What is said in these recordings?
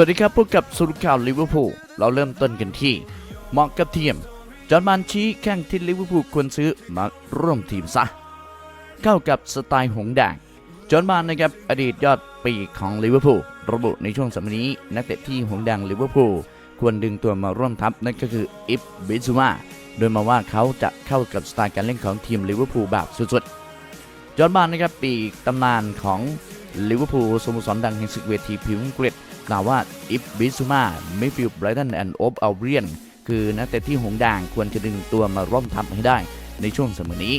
วัสดีครับพบกับสุรข่าวลิเวอร์พูลเราเริ่มต้นกันที่หมาะกับทียม จอห์นมนชี้แข้งที่ลิเวอร์พูลควรซื้อมาร่วมทีมซะ เข้ากับสไตล์หงแดง จอห์นมนนะครับอดีตยอดปีของลิเวอร์พูลระบุในช่วงสัปดาห์นี้นักเตะที่หงแดงลิเวอร์พูลควรดึงตัวมาร่วมทัพนั่นก็คืออิฟบิซูมาโดยมาว่าเขาจะเข้ากับสไตล์การเล่นของทีมลิเวอร์พูลแบบสุดๆ จอห์นมนนะครับปีกตำนานของลิเวอร์พูลสโมสรดังแห่งศึกเวทีพิวอังกฤษ กล่าวว่าอิฟบิซูมามิฟิลไบรตันแอนด์โอบอัลเรียนคือนักเตะที่หงส์แดงควรจะดึงตัวมาร่วมทัพให้ได้ในช่วงเสมอนี้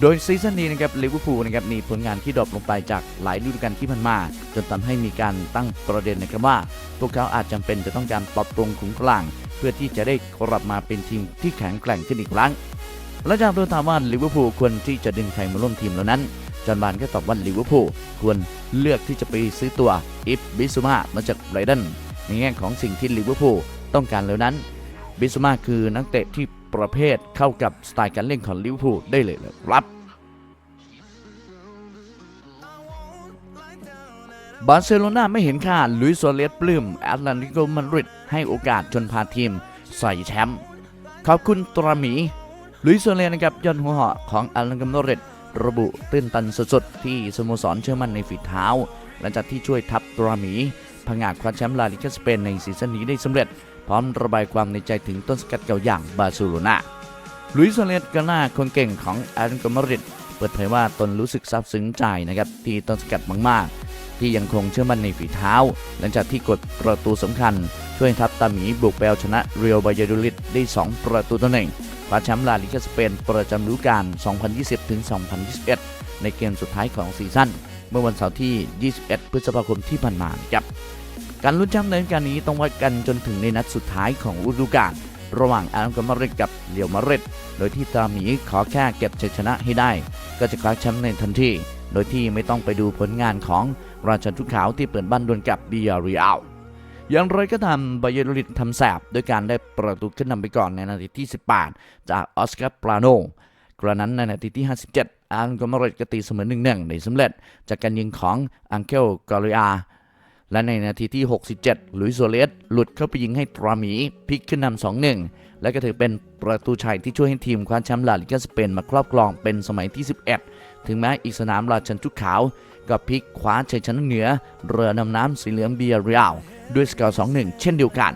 โดยซีซั่นนี้นะครับลิเวอร์พูลนะครับมีผลงานที่ดรอปลงไปจากหลายฤดูกาลที่ผ่านมา จนทำให้มีการตั้งประเด็นนะครับว่า พวกเขาอาจจำเป็นจะต้องการปรับปรุงขุมกลาง เพื่อที่จะได้กลับมาเป็นทีมที่แข็งแกร่งขึ้นอีกครั้งและจากโดนถามว่าลิเวอร์พูลควรที่จะดึงใครมาร่วมทีมแล้วนั้น จอห์นบานก็ตอบว่าลิเวอร์พูลควรเลือกที่จะไปซื้อตัวอิฟบิซูมามาจากไรเดนในแง่ของสิ่งที่ลิเวอร์พูลต้องการแล้วนั้น บิซูมาคือนักเตะที่ประเภทเข้ากับสไตล์การเล่นของลิเวอร์พูลได้เลยครับบาร์เซโลนาไม่เห็นค่าลุยโซเลสปลื้มแอตเลติโกมาดริดให้โอกาสจนพาทีมใส่แชมป์ขอบคุณตราหมีลุยโซเลสนะครับยอดหัวเหาะของแอตเลติโกมาดริด ระบุตื้นตันสุดๆ ที่สโมสรเชื่อมั่นในฝีเท้า หลังจากที่ช่วยทัพตราหมีพังาดคว้าแชมป์ลาลิกาสเปนในซีซั่นนี้ได้สำเร็จ พร้อมระบายความในใจถึงต้นสกัดเก่าอย่างบาร์เซโลนาลุยส์โซเลสกาน่าคนเก่งของแอตเลติโกมาดริดเปิดเผยว่าตนรู้สึกซาบซึ้งใจนะครับที่ต้นสกัดมากๆ ที่ยังคงเชื่อมั่นในฝีเท้า หลังจากที่กดประตูสำคัญ ช่วยทัพตาหมีบุกไปเอาชนะเรียลบายาดูลิดได้ 2 ประตูต่อหนึ่ง คว้าแชมป์ลาลิกาสเปนประจำฤดูกาล 2020-2021 ในเกมสุดท้ายของซีซั่น เมื่อวันเสาร์ที่ 21 พฤษภาคมที่ผ่านมาครับ การลุ้นแชมป์ในฤดูกาลนี้ต้องวัดกันจนถึงในนัดสุดท้ายของฤดูกาลระหว่างอาร์มกับมาริดกับเลียวมาริดโดยที่ตาหมีขอแค่เก็บชัยชนะให้ได้ ก็จะคว้าแชมป์ในทันที โดยที่ไม่ต้องไปดูผลงานของราชันทุกขาวที่เปิดบ้านดวลกับบียาเรียล อย่างไรก็ตามบาเยอร์ลิดทำแสบด้วยการได้ประตูขึ้นนำไปก่อนในนาทีที่ 18 จากออสการ์ปราโนกระนั้นในนาทีที่ 57อาร์นกอมาเรตก็ตีเสมอ1-1ได้สำเร็จ จากการยิงของอังเคลกอริอาและในนาทีที่ 67 ลุยโซเลสหลุดเข้าไปยิงให้ตรามีพลิกขึ้นนำ2-1 และก็ถือเป็นประตูชัยที่ช่วยให้ทีมคว้าแชมป์ลาลิกาสเปนมาครอบครองเป็นสมัยที่ 11 ถึงแม้อีกสนามราชันชุกขาว ก็พลิกคว้าชัยชนะเหนือ เรือนำน้ำสีเหลืองเบียร์เรียล ด้วยสกอร์2-1 เช่นเดียวกัน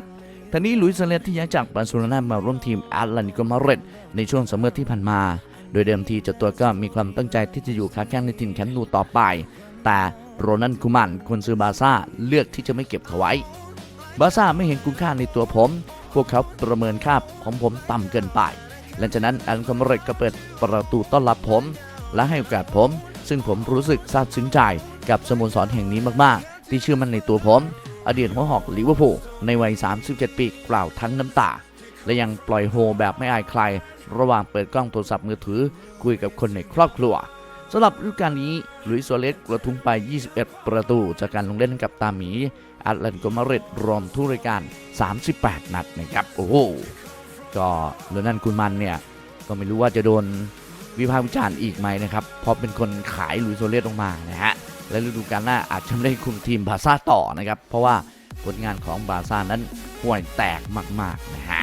ทางนี้ลุยส์โซเลสที่ย้ายจากบาร์เซโลนามาร่วมทีมแอตเลติโกมาดริดในช่วงซัมเมอร์ที่ผ่านมา โดยเดิมทีเจ้าตัวก็มีความตั้งใจที่จะอยู่ค้าแข้งในทีมแคนูต่อไป แต่โรนันคูมันคนซื้อบาซ่าเลือกที่จะไม่เก็บเขาไว้ บาซ่าไม่เห็นคุณค่าในตัวผม พวกเขาประเมินค่าของผมต่ำเกินไปหลังจากนั้นอันคอมเรตก็เปิดประตูต้อนรับผม และให้โอกาสผม ซึ่งผมรู้สึกซาบซึ้งใจกับสโมสรแห่งนี้มากๆ ที่เชื่อมั่นในตัวผม อดีตหัวหอกลิเวอร์พูลในวัย 37 ปีกล่าวทั้งน้ำตา และยังปล่อยโฮแบบไม่อายใคร ระหว่างเปิดกล้องโทรศัพท์มือถือ คุยกับคนในครอบครัวสำหรับฤดูกาลนี้ลุยส์โซเลสกระทุ้งไป 21 ประตูจากการลงเล่นกับตาหมีแอตเลติโกมาริดรวมทุกรายการ 38 นัดนะครับโอ้โหก็โรนันคุณมันเนี่ยก็ไม่รู้ว่าจะโดนวิพากษ์วิจารณ์อีกไหมนะครับเพราะเป็นคนขายลุยส์โซเลสออกมานะฮะ และฤดูกาลหน้าอาจจะไม่ได้คุมทีมบาซ่าต่อนะครับ เพราะว่าผลงานของบาซ่านั้นห่วยแตกมากๆนะฮะ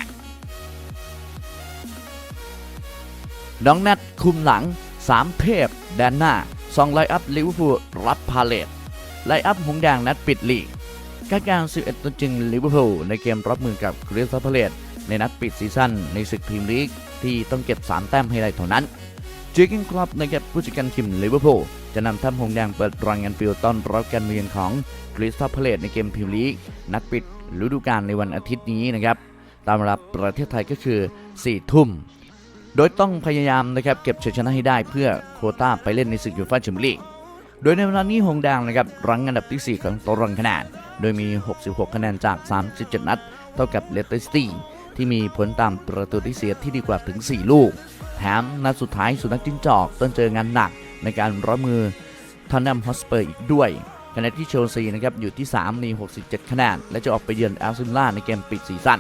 น้องนัดคุมหลัง 3 เทพ แดนหน้าซองไลอัพลิเวอร์พูลรับพาเลตไลอัพหงแดงนัดปิดลีกกาการ11ตัวจริงลิเวอร์พูลในเกมรับมือกับคริสตัลพาเลตในนัดปิดซีซั่นในศึกพรีเมียร์ลีกที่ต้องเก็บ 3 แต้มให้ได้เท่านั้นจอร์เกนคลับนะครับผู้จัดการทีมลิเวอร์พูล จะนำทัพหงแดงเปิดรังงานฟิลต้อนรับการเมืองของคริสตัลพเลตในเกมพรีเมียร์ลีกนัดปิดฤดูกาลในวันอาทิตย์นี้นะครับตามเวลาประเทศไทยก็คือ 4 ทุ่ม โดยต้องพยายามนะครับเก็บชัยชนะให้ได้เพื่อโคต้าไปเล่นในศึกยูฟ่าแชมเปี้ยนลีกโดยในเวลานี้หงแดงนะครับรั้งอันดับที่ 4 ของตารางคะแนนโดยมี 66 คะแนนจาก 37 นัด เท่ากับเลสเตอร์ซิตี้ที่มีผลตามประตูที่เสียที่ดีกว่าถึง 4 ลูก แถมนัดสุดท้ายสุนัขจิ้งจอกต้องเจองานหนัก ในการรับมือทอนนัมฮอสเปอร์อีกด้วยขณะที่เชลซีนะครับอยู่ที่ 3 มี 67 คะแนน และจะออกไปเยือนแอลซินล่าในเกมปิดซีซั่น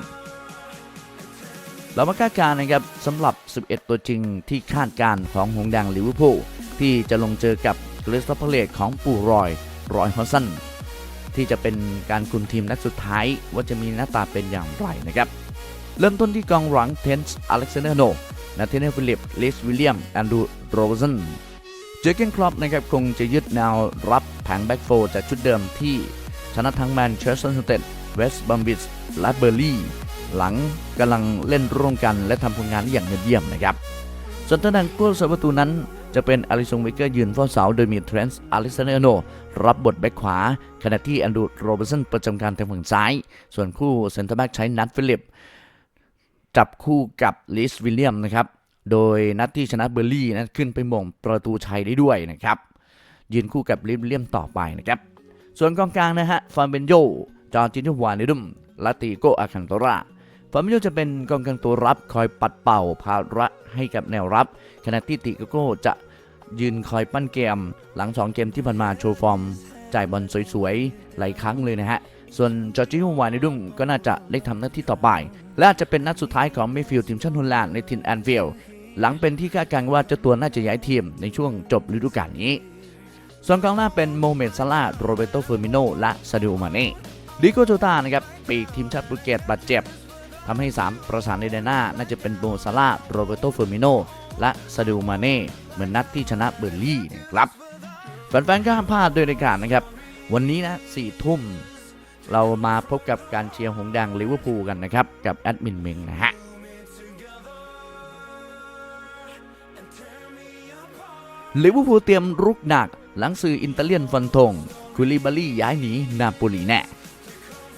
เรามาคาดการณ์นะครับสำหรับ 11 ตัวจริงที่คาดการของหงส์แดงลิเวอร์พูลที่จะลงเจอกับคริสตัลพาเลตของปูรอยรอยฮอสซันที่จะเป็นการคุมทีมนัดสุดท้ายว่าจะมีหน้าตาเป็นอย่างไรนะครับเริ่มต้นที่กองหลังเทนส์อเล็กซานเดอร์โนนาเทนเนลฟิลิปลิสวิลเลียมแอนดรูโรเซน เจอเกนครอปนะครับคงจะยึดแนวรับแผงแบ็กโฟร์จากชุดเดิมที่ชนะทั้งแมนเชสเตอร์ยูไนเต็ดเวสต์บัมบิสและเบอร์ลี่หลังกำลังเล่นร่วมกันและทำผลงานได้อย่างเยี่ยมนะครับ ส่วนทางด้านกู้สาประตูนั้น จะเป็นอลิซงเวเกอร์ยืนเฝ้าเสาโดยมีเทรนส์อลิซานเนโนรับบทแบ็คขวา ขณะที่แอนดูโรเบร์สันประจำการทางฝั่งซ้าย ส่วนคู่เซนเตอร์แบ็กใช้นัทฟิลิป จับคู่กับลิสวิลเลียมนะครับ โดยนัดที่ชนะเบอร์ลี่นั้นขึ้นไปมงประตูชัยได้ด้วยนะครับยืนคู่กับลิสวิลเลียมต่อไปนะครับส่วนกองกลางนะฮะฟานเบนโยจอร์จินวานิดุมลาติโกอาคันโตราฟานเบนโยจะเป็นกองกลางตัวรับคอยปัดเป่าภาระให้กับแนวรับ ขณะที่ติโกโก้จะยืนคอยปั้นเกม หลัง 2 เกมที่ผ่านมาโชว์ฟอร์ม จ่ายบอลสวยๆ หลายครั้งเลยนะฮะ ส่วนจอร์จิโอวานิดุมก็น่าจะได้ทำหน้าที่ต่อไป และอาจจะเป็นนัดสุดท้ายของเมฟิลด์ทีมชาติฮอลแลนด์ในทินแอนฟิล หลังเป็นที่คาดการณ์ว่าเจ้าตัวน่าจะย้ายทีมในช่วงจบฤดูกาลนี้ ส่วนกองหน้าเป็นโมเมดซาลาโรเบโตเฟอร์มิโน และซาดิโอมาเน่ดิโกโจตานะครับปีกทีมชาติโปรตุเกสบาดเจ็บทำให้ 3 ประสานในแดนหน้า น่าจะเป็นโมซาลาโรเบโตเฟอร์มิโน และซาดิโอมาเน่เหมือนนัดที่ชนะเบอร์ลี่นะครับแฟนๆก็ห้ามพลาดด้วยรายการนะครับ วันนี้นะสี่ทุ่ม เรามาพบกับการเชียร์หงส์แดงลิเวอร์พูลกันนะครับ กับแอดมินเมงนะฮะ ลิเวอร์พูลเตรียมรุกหนัก หลังสื่ออิตาเลียนฟันธงคุลิบาลี่ย้ายหนีนาโปลีแน่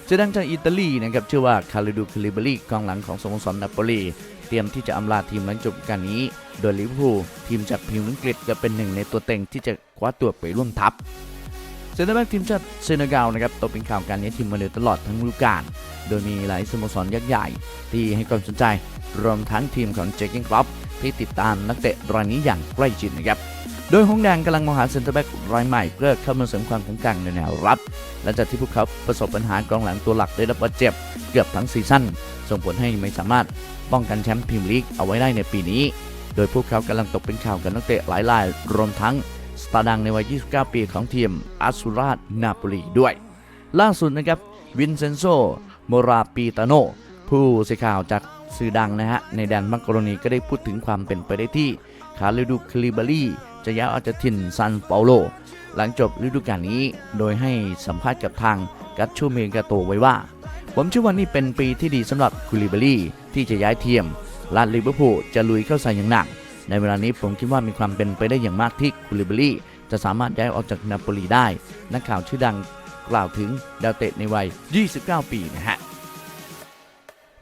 เจดังจากอิตาลีนะครับเชื่อว่าคาริดูคุลิบาลี่กองหลังของสโมสรนาโปลีเตรียมที่จะอำลาทีมหลังจบการนี้ โดยลิเวอร์พูลทีมจากพรีเมียร์อังกฤษจะเป็นหนึ่งในตัวเต็งที่จะคว้าตัวไปร่วมทัพเซนเตอร์แบ็กทีมชาติเซเนกัลนะครับตกเป็นข่าวการย้ทีมมาโดยตลอดทั้งฤดูกาลโดยมีหลายสโมสรยักษ์ใหญ่ ที่ให้ความสนใจ รวมทั้งทีมของเจคกิ้งคลับที่ติดตามนักเตะรายนี้อย่างใกล้ชิดนะครับ โดยหงแดงกำลังมองหาเซนเตอร์แบ็กรายใหม่เพื่อเข้ามาเสริมความแข็งแกร่งในแนวรับหลังจากที่พวกเขาประสบปัญหากองหลังตัวหลักได้รับบาดเจ็บเกือบทั้งซีซั่นส่งผลให้ไม่สามารถป้องกันแชมป์พรีเมียร์ลีกเอาไว้ได้ในปีนี้ โดยพวกเขากำลังตกเป็นข่าวกับนักเตะหลายรายรวมทั้งสตาร์ดังในวัย 29 ปีของทีมอาซูรานาโปลีด้วย ล่าสุดนะครับวินเซนโซโมราปีตาโนผู้สื่อข่าวจากสื่อดังนะฮะในแดนมักกรณีก็ได้พูดถึงความเป็นไปได้ที่คาริดูคลิบารี จะย้ายออกจากถิ่นซานเปาโล หลังจบฤดูกาลนี้ โดยให้สัมภาษณ์กับทางกัตชูเมกาโตไว้ว่า ผมเชื่อว่านี่เป็นปีที่ดีสำหรับคุลิบารีที่จะย้ายเทียมและลิเวอร์พูลจะลุยเข้าใส่อย่างหนัก ในเวลานี้ผมคิดว่ามีความเป็นไปได้อย่างมากที่คูลิบารีจะสามารถย้ายออกจากนาโปลีได้ นักข่าวชื่อดังกล่าวถึงดาวเตะในวัย 29 ปีนะฮะ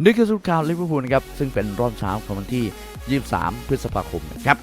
นี่คือสุดข่าวลิเวอร์พูลนะครับ ซึ่งเป็นรอบเช้าของวันที่ 23 พฤษภาคมนะครับ